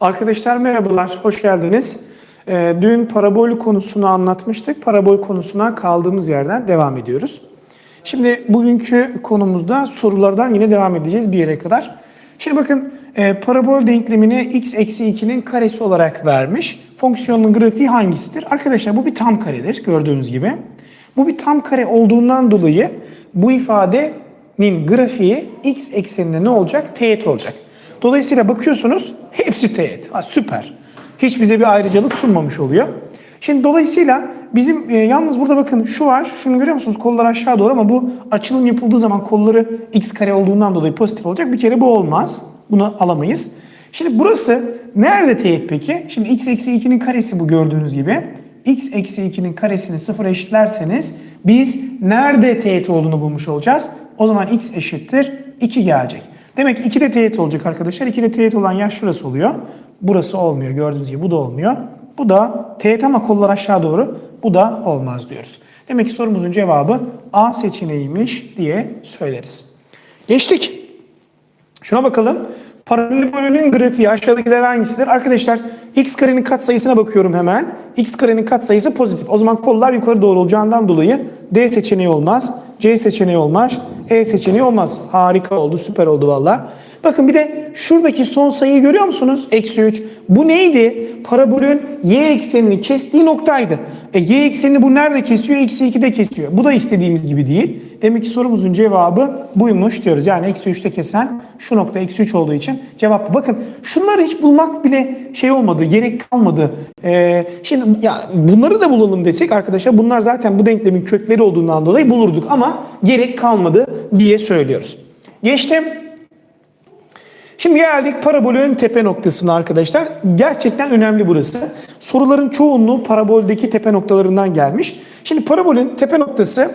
Arkadaşlar merhabalar, hoş geldiniz. Ee, dün parabol konusunu anlatmıştık. Parabol konusuna kaldığımız yerden devam ediyoruz. Şimdi bugünkü konumuzda sorulardan yine devam edeceğiz bir yere kadar. Şimdi bakın e, parabol denklemini x eksi 2'nin karesi olarak vermiş. Fonksiyonun grafiği hangisidir? Arkadaşlar bu bir tam karedir gördüğünüz gibi. Bu bir tam kare olduğundan dolayı bu ifadenin grafiği x ekseninde ne olacak? Teğet olacak. Dolayısıyla bakıyorsunuz hepsi teğet. Ha, süper. Hiç bize bir ayrıcalık sunmamış oluyor. Şimdi dolayısıyla bizim e, yalnız burada bakın şu var. Şunu görüyor musunuz? Kollar aşağı doğru ama bu açılım yapıldığı zaman kolları x kare olduğundan dolayı pozitif olacak. Bir kere bu olmaz. Bunu alamayız. Şimdi burası nerede teğet peki? Şimdi x eksi 2'nin karesi bu gördüğünüz gibi. x eksi 2'nin karesini sıfıra eşitlerseniz biz nerede teğet olduğunu bulmuş olacağız. O zaman x eşittir 2 gelecek. Demek ki 2 de teğet olacak arkadaşlar. 2 de teğet olan yer şurası oluyor. Burası olmuyor gördüğünüz gibi bu da olmuyor. Bu da teğet ama kollar aşağı doğru. Bu da olmaz diyoruz. Demek ki sorumuzun cevabı A seçeneğiymiş diye söyleriz. Geçtik. Şuna bakalım. Paralelin grafiği aşağıdakiler hangisidir? Arkadaşlar x karenin katsayısına bakıyorum hemen. x karenin katsayısı pozitif. O zaman kollar yukarı doğru olacağından dolayı D seçeneği olmaz. C seçeneği olmaz. E seçeneği olmaz. Harika oldu, süper oldu valla. Bakın bir de şuradaki son sayıyı görüyor musunuz? Eksi 3. Bu neydi? Parabolün y eksenini kestiği noktaydı. E y eksenini bu nerede kesiyor? Eksi 2'de kesiyor. Bu da istediğimiz gibi değil. Demek ki sorumuzun cevabı buymuş diyoruz. Yani eksi 3'te kesen şu nokta eksi 3 olduğu için cevap. Bakın şunları hiç bulmak bile şey olmadı, gerek kalmadı. Ee, şimdi ya bunları da bulalım desek arkadaşlar bunlar zaten bu denklemin kökleri olduğundan dolayı bulurduk ama gerek kalmadı diye söylüyoruz. Geçtim. Şimdi geldik parabolün tepe noktasına arkadaşlar. Gerçekten önemli burası. Soruların çoğunluğu paraboldeki tepe noktalarından gelmiş. Şimdi parabolün tepe noktası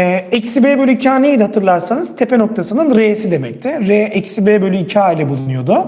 eksi b bölü 2a neydi hatırlarsanız? Tepe noktasının r'si demekti. r eksi b bölü 2a ile bulunuyordu.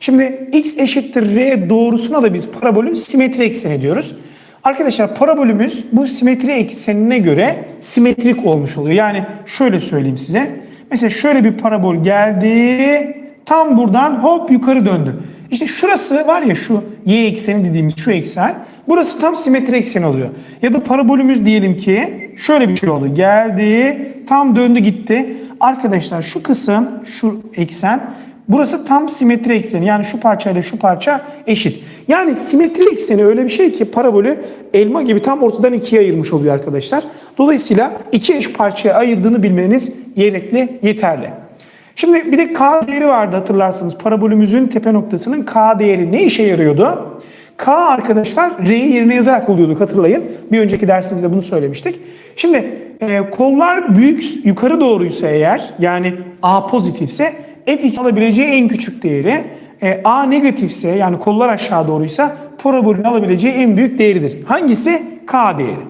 Şimdi x eşittir r doğrusuna da biz parabolün simetri ekseni diyoruz. Arkadaşlar parabolümüz bu simetri eksenine göre simetrik olmuş oluyor. Yani şöyle söyleyeyim size. Mesela şöyle bir parabol geldi. Tam buradan hop yukarı döndü. İşte şurası var ya şu y ekseni dediğimiz şu eksen. Burası tam simetri ekseni oluyor. Ya da parabolümüz diyelim ki şöyle bir şey oldu. Geldi, tam döndü gitti. Arkadaşlar şu kısım, şu eksen burası tam simetri ekseni. Yani şu parçayla şu parça eşit. Yani simetri ekseni öyle bir şey ki parabolü elma gibi tam ortadan ikiye ayırmış oluyor arkadaşlar. Dolayısıyla iki eş parçaya ayırdığını bilmeniz gerekli, yeterli. Şimdi bir de K değeri vardı hatırlarsanız. Parabolümüzün tepe noktasının K değeri ne işe yarıyordu? K arkadaşlar R'yi yerine yazarak buluyorduk hatırlayın. Bir önceki dersimizde bunu söylemiştik. Şimdi e, kollar büyük yukarı doğruysa eğer yani A pozitifse fx alabileceği en küçük değeri e, A negatifse yani kollar aşağı doğruysa parabolün alabileceği en büyük değeridir. Hangisi? K değeri.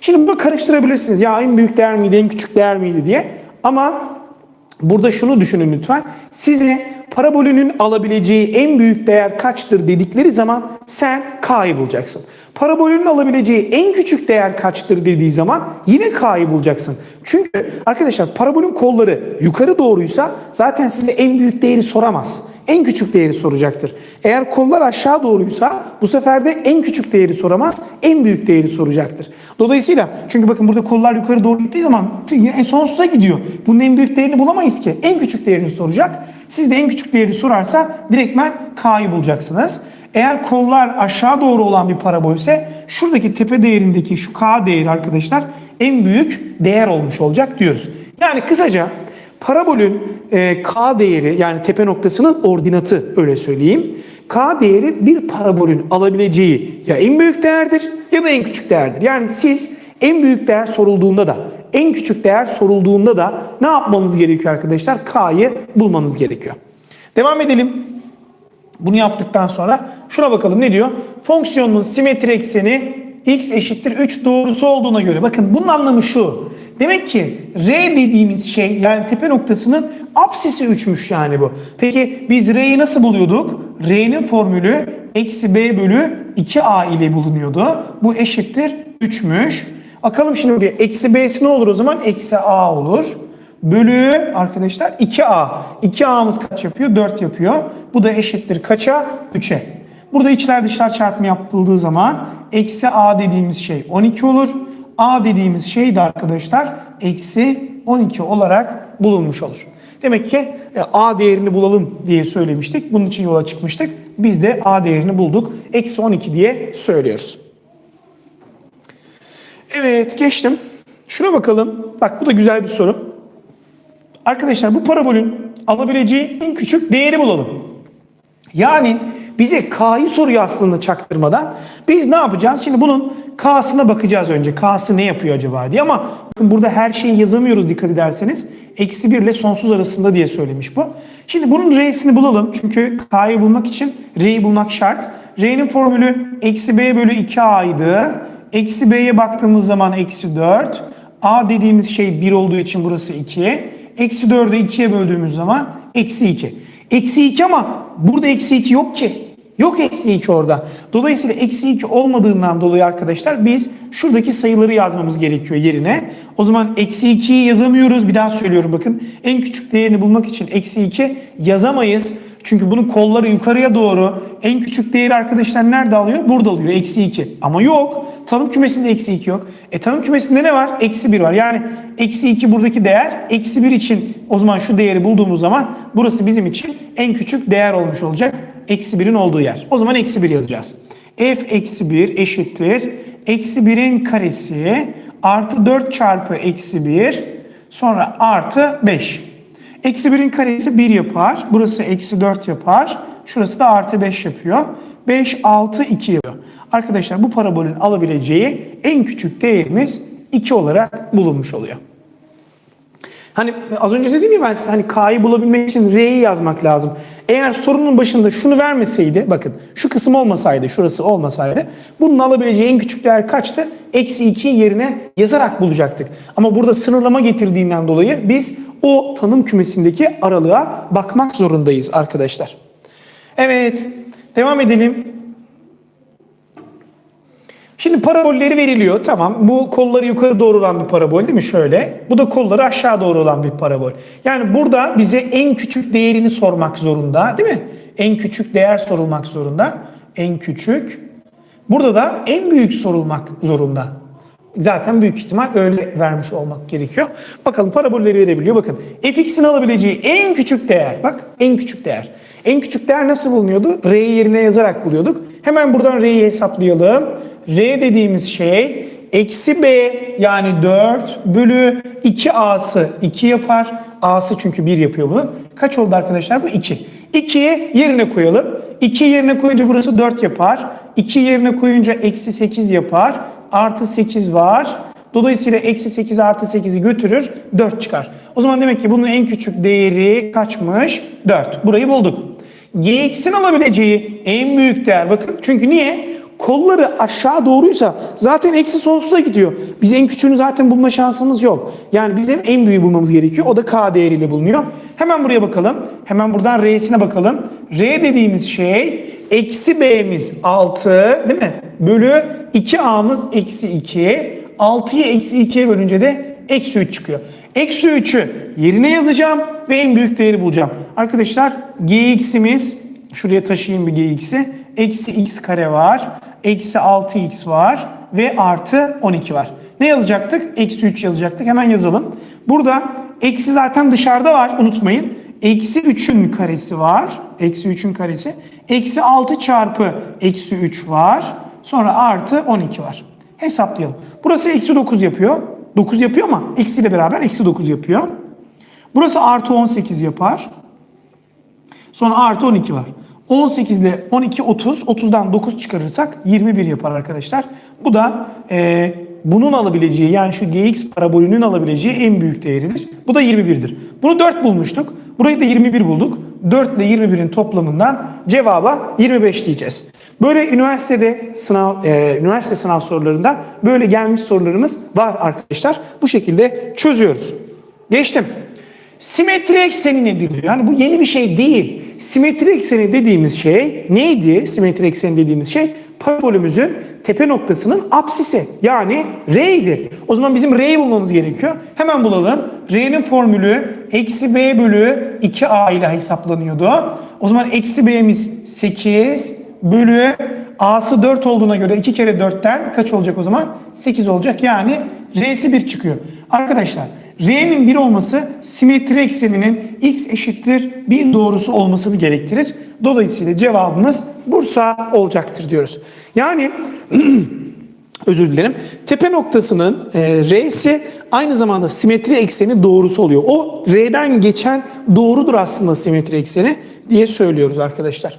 Şimdi bunu karıştırabilirsiniz. Ya en büyük değer miydi, en küçük değer miydi diye. Ama Burada şunu düşünün lütfen. Size parabolünün alabileceği en büyük değer kaçtır dedikleri zaman sen K'yı bulacaksın. Parabolünün alabileceği en küçük değer kaçtır dediği zaman yine K'yı bulacaksın. Çünkü arkadaşlar parabolün kolları yukarı doğruysa zaten size en büyük değeri soramaz. En küçük değeri soracaktır. Eğer kollar aşağı doğruysa bu sefer de en küçük değeri soramaz, en büyük değeri soracaktır. Dolayısıyla çünkü bakın burada kollar yukarı doğru gittiği zaman en sonsuza gidiyor. Bunun en büyük değerini bulamayız ki. En küçük değerini soracak. Siz de en küçük değeri sorarsa direktmen K'yı bulacaksınız. Eğer kollar aşağı doğru olan bir parabol ise şuradaki tepe değerindeki şu K değeri arkadaşlar en büyük değer olmuş olacak diyoruz. Yani kısaca parabolün e, K değeri yani tepe noktasının ordinatı öyle söyleyeyim. K değeri bir parabolün alabileceği ya en büyük değerdir ya da en küçük değerdir. Yani siz en büyük değer sorulduğunda da en küçük değer sorulduğunda da ne yapmanız gerekiyor arkadaşlar? K'yı bulmanız gerekiyor. Devam edelim. Bunu yaptıktan sonra şuna bakalım ne diyor? Fonksiyonun simetri ekseni x eşittir 3 doğrusu olduğuna göre. Bakın bunun anlamı şu. Demek ki R dediğimiz şey yani tepe noktasının apsisi 3'müş yani bu. Peki biz R'yi nasıl buluyorduk? R'nin formülü eksi B bölü 2A ile bulunuyordu. Bu eşittir 3'müş. Bakalım şimdi bir eksi B'si ne olur o zaman? Eksi A olur. Bölü arkadaşlar 2a. 2a'mız kaç yapıyor? 4 yapıyor. Bu da eşittir kaça? 3'e. Burada içler dışlar çarpımı yapıldığı zaman eksi a dediğimiz şey 12 olur. a dediğimiz şey de arkadaşlar eksi 12 olarak bulunmuş olur. Demek ki e, a değerini bulalım diye söylemiştik. Bunun için yola çıkmıştık. Biz de a değerini bulduk. Eksi 12 diye söylüyoruz. Evet geçtim. Şuna bakalım. Bak bu da güzel bir soru. Arkadaşlar bu parabolün alabileceği en küçük değeri bulalım. Yani bize K'yı soruyor aslında çaktırmadan. Biz ne yapacağız? Şimdi bunun K'sına bakacağız önce. K'sı ne yapıyor acaba diye ama bakın burada her şeyi yazamıyoruz dikkat ederseniz. Eksi 1 ile sonsuz arasında diye söylemiş bu. Şimdi bunun R'sini bulalım. Çünkü K'yı bulmak için R'yi bulmak şart. R'nin formülü eksi B bölü 2A'ydı. Eksi B'ye baktığımız zaman eksi 4. A dediğimiz şey 1 olduğu için burası 2. Eksi 4'ü 2'ye böldüğümüz zaman eksi 2. Eksi 2 ama burada eksi 2 yok ki. Yok eksi 2 orada. Dolayısıyla eksi 2 olmadığından dolayı arkadaşlar biz şuradaki sayıları yazmamız gerekiyor yerine. O zaman eksi 2'yi yazamıyoruz. Bir daha söylüyorum bakın. En küçük değerini bulmak için eksi 2 yazamayız. Çünkü bunun kolları yukarıya doğru en küçük değeri arkadaşlar nerede alıyor? Burada alıyor. Eksi 2. Ama yok. Tanım kümesinde eksi 2 yok. E tanım kümesinde ne var? Eksi 1 var. Yani eksi 2 buradaki değer. Eksi 1 için o zaman şu değeri bulduğumuz zaman burası bizim için en küçük değer olmuş olacak. Eksi 1'in olduğu yer. O zaman eksi 1 yazacağız. f eksi 1 eşittir. Eksi 1'in karesi artı 4 çarpı eksi 1 sonra artı 5. Eksi 1'in karesi 1 yapar. Burası eksi 4 yapar. Şurası da artı 5 yapıyor. 5, 6, 2 yapıyor. Arkadaşlar bu parabolün alabileceği en küçük değerimiz 2 olarak bulunmuş oluyor. Hani az önce dedim ya ben size hani K'yı bulabilmek için R'yi yazmak lazım. Eğer sorunun başında şunu vermeseydi bakın şu kısım olmasaydı şurası olmasaydı bunun alabileceği en küçük değer kaçtı? Eksi 2 yerine yazarak bulacaktık. Ama burada sınırlama getirdiğinden dolayı biz o tanım kümesindeki aralığa bakmak zorundayız arkadaşlar. Evet devam edelim. Şimdi parabolleri veriliyor. Tamam bu kolları yukarı doğru olan bir parabol değil mi? Şöyle. Bu da kolları aşağı doğru olan bir parabol. Yani burada bize en küçük değerini sormak zorunda değil mi? En küçük değer sorulmak zorunda. En küçük. Burada da en büyük sorulmak zorunda. Zaten büyük ihtimal öyle vermiş olmak gerekiyor. Bakalım parabolleri verebiliyor. Bakın fx'in alabileceği en küçük değer. Bak en küçük değer. En küçük değer nasıl bulunuyordu? R'yi yerine yazarak buluyorduk. Hemen buradan R'yi hesaplayalım. R dediğimiz şey eksi B yani 4 bölü 2A'sı 2 yapar. A'sı çünkü 1 yapıyor bunu. Kaç oldu arkadaşlar bu? 2. 2'yi yerine koyalım. 2 yerine koyunca burası 4 yapar. 2 yerine koyunca eksi 8 yapar. Artı 8 var. Dolayısıyla eksi 8 artı 8'i götürür 4 çıkar. O zaman demek ki bunun en küçük değeri kaçmış? 4. Burayı bulduk. Gx'in alabileceği en büyük değer bakın. Çünkü niye? kolları aşağı doğruysa zaten eksi sonsuza gidiyor. Biz en küçüğünü zaten bulma şansımız yok. Yani bizim en büyüğü bulmamız gerekiyor. O da k değeriyle bulunuyor. Hemen buraya bakalım. Hemen buradan r'sine bakalım. r dediğimiz şey eksi b'miz 6 değil mi? Bölü 2a'mız eksi 2. 6'yı eksi 2'ye bölünce de eksi 3 çıkıyor. Eksi 3'ü yerine yazacağım ve en büyük değeri bulacağım. Arkadaşlar gx'imiz şuraya taşıyayım bir gx'i. Eksi x kare var. Eksi 6x var. Ve artı 12 var. Ne yazacaktık? Eksi 3 yazacaktık. Hemen yazalım. Burada eksi zaten dışarıda var. Unutmayın. Eksi 3'ün karesi var. Eksi 3'ün karesi. Eksi 6 çarpı eksi 3 var. Sonra artı 12 var. Hesaplayalım. Burası eksi 9 yapıyor. 9 yapıyor ama eksiyle beraber eksi 9 yapıyor. Burası artı 18 yapar. Sonra artı 12 var. 18 ile 12 30. 30'dan 9 çıkarırsak 21 yapar arkadaşlar. Bu da e, bunun alabileceği yani şu gx parabolünün alabileceği en büyük değeridir. Bu da 21'dir. Bunu 4 bulmuştuk. Burayı da 21 bulduk. 4 ile 21'in toplamından cevaba 25 diyeceğiz. Böyle üniversitede sınav e, üniversite sınav sorularında böyle gelmiş sorularımız var arkadaşlar. Bu şekilde çözüyoruz. Geçtim. Simetri ekseni nedir. Yani bu yeni bir şey değil. Simetri ekseni dediğimiz şey neydi? Simetri ekseni dediğimiz şey parabolümüzün tepe noktasının apsisi yani R'ydi. O zaman bizim R'yi bulmamız gerekiyor. Hemen bulalım. R'nin formülü eksi B bölü 2A ile hesaplanıyordu. O zaman eksi B'miz 8 bölü A'sı 4 olduğuna göre 2 kere 4'ten kaç olacak o zaman? 8 olacak. Yani R'si 1 çıkıyor. Arkadaşlar R'nin 1 olması simetri ekseninin x eşittir 1 doğrusu olmasını gerektirir. Dolayısıyla cevabımız Bursa olacaktır diyoruz. Yani özür dilerim. Tepe noktasının e, R'si aynı zamanda simetri ekseni doğrusu oluyor. O R'den geçen doğrudur aslında simetri ekseni diye söylüyoruz arkadaşlar.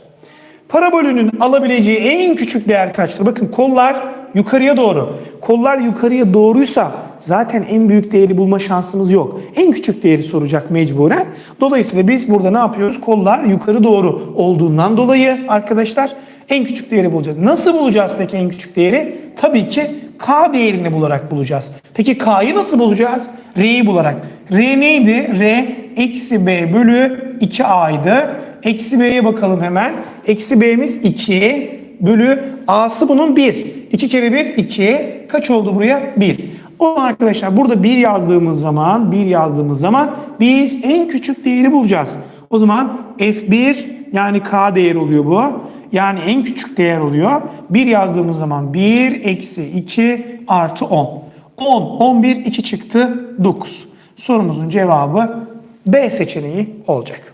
Parabolünün alabileceği en küçük değer kaçtır? Bakın kollar yukarıya doğru. Kollar yukarıya doğruysa zaten en büyük değeri bulma şansımız yok. En küçük değeri soracak mecburen. Dolayısıyla biz burada ne yapıyoruz? Kollar yukarı doğru olduğundan dolayı arkadaşlar en küçük değeri bulacağız. Nasıl bulacağız peki en küçük değeri? Tabii ki K değerini bularak bulacağız. Peki K'yı nasıl bulacağız? R'yi bularak. R neydi? R eksi B bölü 2A'ydı. Eksi B'ye bakalım hemen. Eksi B'miz 2 bölü A'sı bunun 1. 2 kere 1 2. Kaç oldu buraya? 1. O arkadaşlar burada 1 yazdığımız zaman 1 yazdığımız zaman biz en küçük değeri bulacağız. O zaman F1 yani K değeri oluyor bu. Yani en küçük değer oluyor. 1 yazdığımız zaman 1 eksi 2 artı 10. 10, 11, 2 çıktı 9. Sorumuzun cevabı B seçeneği olacak.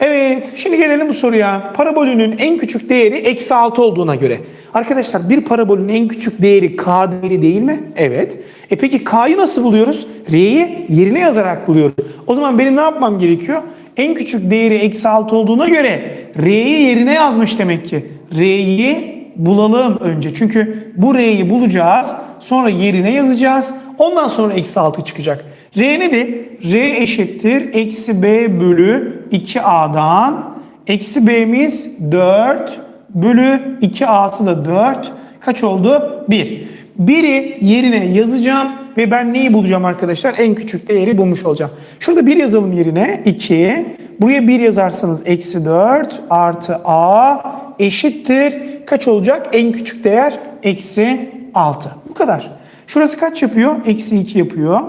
Evet, şimdi gelelim bu soruya. Parabolünün en küçük değeri eksi 6 olduğuna göre. Arkadaşlar bir parabolün en küçük değeri k değeri değil mi? Evet. E peki k'yı nasıl buluyoruz? R'yi yerine yazarak buluyoruz. O zaman benim ne yapmam gerekiyor? En küçük değeri eksi 6 olduğuna göre R'yi yerine yazmış demek ki. R'yi bulalım önce. Çünkü bu R'yi bulacağız. Sonra yerine yazacağız. Ondan sonra eksi 6 çıkacak. R nedir? R eşittir eksi B bölü 2A'dan. Eksi B'miz 4 bölü 2A'sı da 4. Kaç oldu? 1. 1'i yerine yazacağım ve ben neyi bulacağım arkadaşlar? En küçük değeri bulmuş olacağım. Şurada 1 yazalım yerine. 2. Buraya 1 yazarsanız eksi 4 artı A eşittir. Kaç olacak? En küçük değer eksi 6. Bu kadar. Şurası kaç yapıyor? Eksi 2 yapıyor.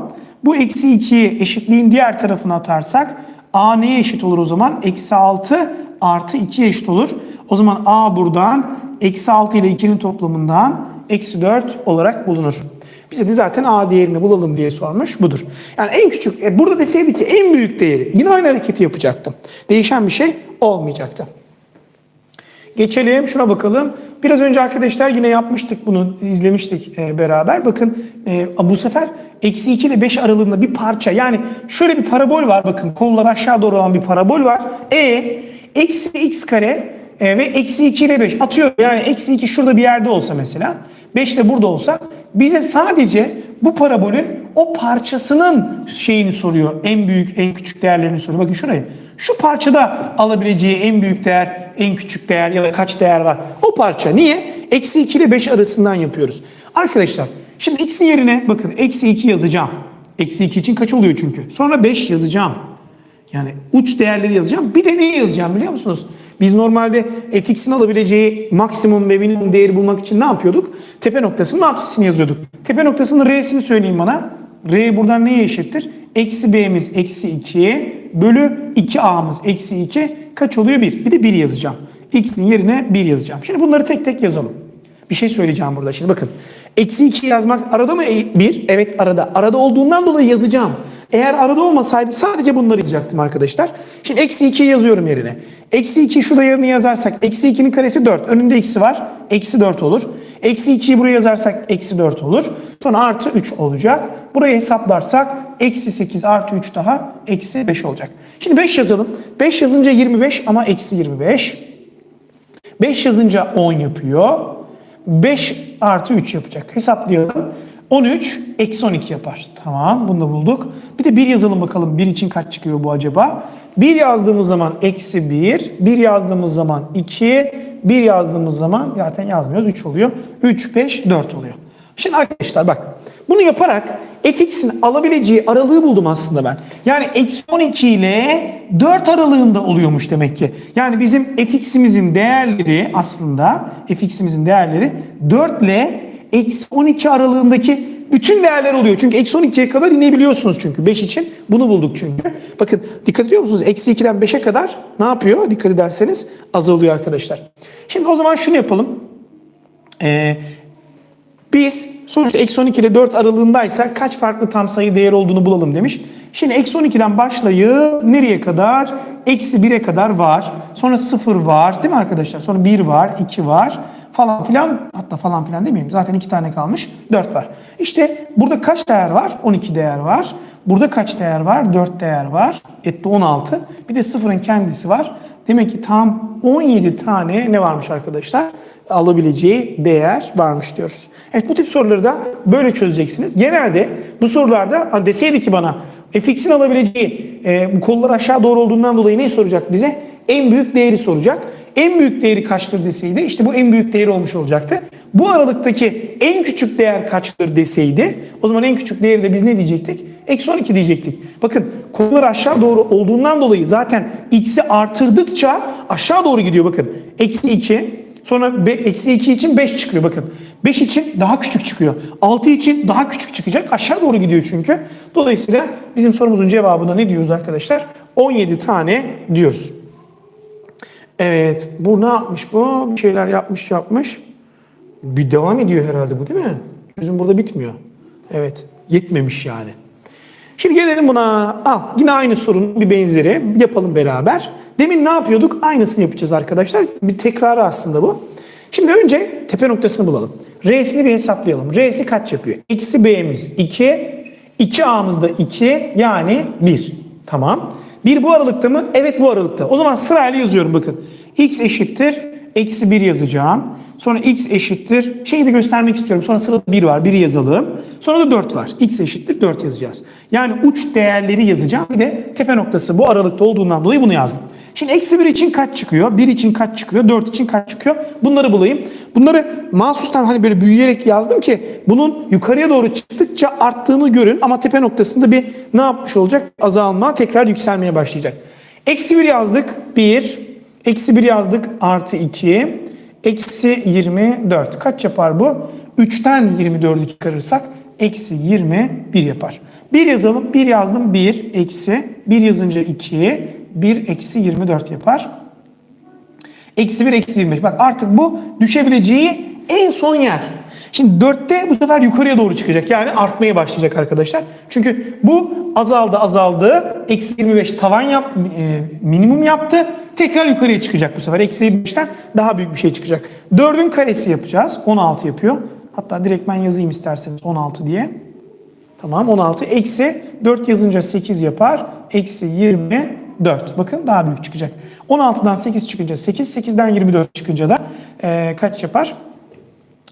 Bu eksi 2'yi eşitliğin diğer tarafına atarsak a neye eşit olur o zaman? Eksi 6 artı 2 eşit olur. O zaman a buradan eksi 6 ile 2'nin toplamından eksi 4 olarak bulunur. Bize de zaten a değerini bulalım diye sormuş budur. Yani en küçük, e, burada deseydi ki en büyük değeri yine aynı hareketi yapacaktım. Değişen bir şey olmayacaktı. Geçelim şuna bakalım. Biraz önce arkadaşlar yine yapmıştık bunu izlemiştik e, beraber. Bakın e, bu sefer eksi 2 ile 5 aralığında bir parça yani şöyle bir parabol var bakın kollar aşağı doğru olan bir parabol var. E eksi x kare ve eksi 2 ile 5 atıyor yani eksi 2 şurada bir yerde olsa mesela 5 de burada olsa bize sadece bu parabolün o parçasının şeyini soruyor. En büyük en küçük değerlerini soruyor. Bakın şurayı. Şu parçada alabileceği en büyük değer, en küçük değer ya da kaç değer var? O parça. Niye? Eksi 2 ile 5 arasından yapıyoruz. Arkadaşlar şimdi x'in yerine bakın eksi 2 yazacağım. Eksi 2 için kaç oluyor çünkü? Sonra 5 yazacağım. Yani uç değerleri yazacağım. Bir de neyi yazacağım biliyor musunuz? Biz normalde fx'in alabileceği maksimum ve minimum değeri bulmak için ne yapıyorduk? Tepe noktasının apsisini yazıyorduk. Tepe noktasının r'sini söyleyin bana. R buradan neye eşittir? Eksi b'miz eksi 2 bölü 2a'mız eksi 2 kaç oluyor? 1. Bir de 1 yazacağım. X'in yerine 1 yazacağım. Şimdi bunları tek tek yazalım. Bir şey söyleyeceğim burada. Şimdi bakın. Eksi 2 yazmak arada mı 1? Evet arada. Arada olduğundan dolayı yazacağım. Eğer arada olmasaydı sadece bunları yazacaktım arkadaşlar. Şimdi eksi 2 yazıyorum yerine. Eksi 2 şurada yerine yazarsak eksi 2'nin karesi 4. Önünde x'i var. Eksi 4 olur. Eksi 2'yi buraya yazarsak eksi 4 olur. Sonra artı 3 olacak. Burayı hesaplarsak eksi 8 artı 3 daha eksi 5 olacak. Şimdi 5 yazalım. 5 yazınca 25 ama eksi 25. 5 yazınca 10 yapıyor. 5 artı 3 yapacak. Hesaplayalım. 13 eksi 12 yapar. Tamam bunu da bulduk. Bir de 1 yazalım bakalım 1 için kaç çıkıyor bu acaba? 1 yazdığımız zaman eksi 1. 1 yazdığımız zaman 2. 1 yazdığımız zaman zaten yazmıyoruz 3 oluyor. 3, 5, 4 oluyor. Şimdi arkadaşlar bak bunu yaparak fx'in alabileceği aralığı buldum aslında ben. Yani eksi 12 ile 4 aralığında oluyormuş demek ki. Yani bizim fx'imizin değerleri aslında fx'imizin değerleri 4 ile eksi 12 aralığındaki bütün değerler oluyor. Çünkü eksi 12'ye kadar inebiliyorsunuz çünkü. 5 için bunu bulduk çünkü. Bakın dikkat ediyor musunuz? Eksi 2'den 5'e kadar ne yapıyor? Dikkat ederseniz azalıyor arkadaşlar. Şimdi o zaman şunu yapalım. Ee, biz sonuçta eksi 12 ile 4 aralığındaysa kaç farklı tam sayı değer olduğunu bulalım demiş. Şimdi eksi 12'den başlayıp nereye kadar? Eksi 1'e kadar var. Sonra 0 var değil mi arkadaşlar? Sonra 1 var, 2 var falan filan. Hatta falan filan demeyeyim. Zaten 2 tane kalmış. 4 var. İşte burada kaç değer var? 12 değer var. Burada kaç değer var? 4 değer var. Etti 16. Bir de 0'ın kendisi var. Demek ki tam 17 tane ne varmış arkadaşlar? Alabileceği değer varmış diyoruz. Evet bu tip soruları da böyle çözeceksiniz. Genelde bu sorularda deseydi ki bana fx'in alabileceği e, bu kollar aşağı doğru olduğundan dolayı ne soracak bize? En büyük değeri soracak. En büyük değeri kaçtır deseydi işte bu en büyük değeri olmuş olacaktı. Bu aralıktaki en küçük değer kaçtır deseydi o zaman en küçük değeri de biz ne diyecektik? Eksi 12 diyecektik. Bakın konular aşağı doğru olduğundan dolayı zaten x'i artırdıkça aşağı doğru gidiyor bakın. Eksi 2 sonra eksi 2 için 5 çıkıyor bakın. 5 için daha küçük çıkıyor. 6 için daha küçük çıkacak. Aşağı doğru gidiyor çünkü. Dolayısıyla bizim sorumuzun cevabına ne diyoruz arkadaşlar? 17 tane diyoruz. Evet bu ne yapmış bu? Bir şeyler yapmış yapmış. Bir devam ediyor herhalde bu değil mi? Çözüm burada bitmiyor. Evet yetmemiş yani. Şimdi gelelim buna. Al yine aynı sorunun bir benzeri. Yapalım beraber. Demin ne yapıyorduk? Aynısını yapacağız arkadaşlar. Bir tekrarı aslında bu. Şimdi önce tepe noktasını bulalım. R'sini bir hesaplayalım. R'si kaç yapıyor? Eksi B'miz 2. 2A'mız da 2 yani 1. Tamam. 1 bu aralıkta mı? Evet bu aralıkta. O zaman sırayla yazıyorum bakın. X eşittir. Eksi 1 yazacağım. Sonra x eşittir. Şeyi de göstermek istiyorum. Sonra sırada 1 var. 1'i yazalım. Sonra da 4 var. x eşittir 4 yazacağız. Yani uç değerleri yazacağım. Bir de tepe noktası bu aralıkta olduğundan dolayı bunu yazdım. Şimdi eksi 1 için kaç çıkıyor? 1 için kaç çıkıyor? 4 için kaç çıkıyor? Bunları bulayım. Bunları mahsustan hani böyle büyüyerek yazdım ki bunun yukarıya doğru çıktıkça arttığını görün. Ama tepe noktasında bir ne yapmış olacak? Azalma tekrar yükselmeye başlayacak. Eksi 1 yazdık. 1. Eksi 1 yazdık. Artı 2. Eksi 24. Kaç yapar bu? 3'ten 24'ü çıkarırsak eksi 21 yapar. 1 yazalım. 1 yazdım. 1 eksi. 1 yazınca 2. 1 eksi 24 yapar. Eksi 1 eksi 25. Bak artık bu düşebileceği en son yer. Şimdi 4'te bu sefer yukarıya doğru çıkacak. Yani artmaya başlayacak arkadaşlar. Çünkü bu azaldı azaldı. Eksi 25 tavan yap, e, minimum yaptı. Tekrar yukarıya çıkacak bu sefer. Eksi 25'ten daha büyük bir şey çıkacak. 4'ün karesi yapacağız. 16 yapıyor. Hatta direkt ben yazayım isterseniz 16 diye. Tamam 16 eksi 4 yazınca 8 yapar. Eksi 24. Bakın daha büyük çıkacak. 16'dan 8 çıkınca 8. 8'den 24 çıkınca da e, kaç yapar?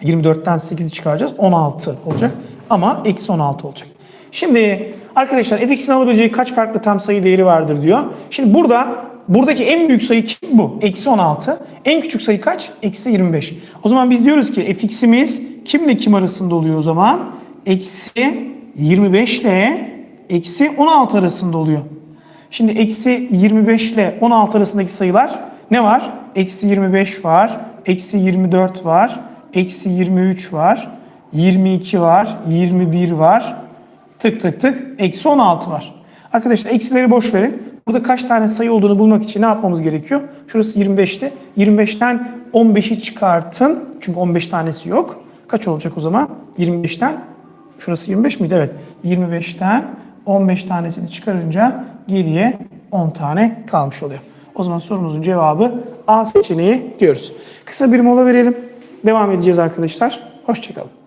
24'ten 8'i çıkaracağız. 16 olacak. Ama eksi 16 olacak. Şimdi arkadaşlar fx'in alabileceği kaç farklı tam sayı değeri vardır diyor. Şimdi burada buradaki en büyük sayı kim bu? Eksi 16. En küçük sayı kaç? Eksi 25. O zaman biz diyoruz ki fx'imiz kimle kim arasında oluyor o zaman? Eksi 25 ile eksi 16 arasında oluyor. Şimdi eksi 25 ile 16 arasındaki sayılar ne var? Eksi 25 var, eksi 24 var, eksi 23 var, 22 var, 21 var, tık tık tık, eksi 16 var. Arkadaşlar eksileri boş verin. Burada kaç tane sayı olduğunu bulmak için ne yapmamız gerekiyor? Şurası 25'ti. 25'ten 15'i çıkartın. Çünkü 15 tanesi yok. Kaç olacak o zaman? 25'ten Şurası 25 miydi? Evet. 25'ten 15 tanesini çıkarınca geriye 10 tane kalmış oluyor. O zaman sorumuzun cevabı A seçeneği diyoruz. Kısa bir mola verelim. Devam edeceğiz arkadaşlar. Hoşçakalın.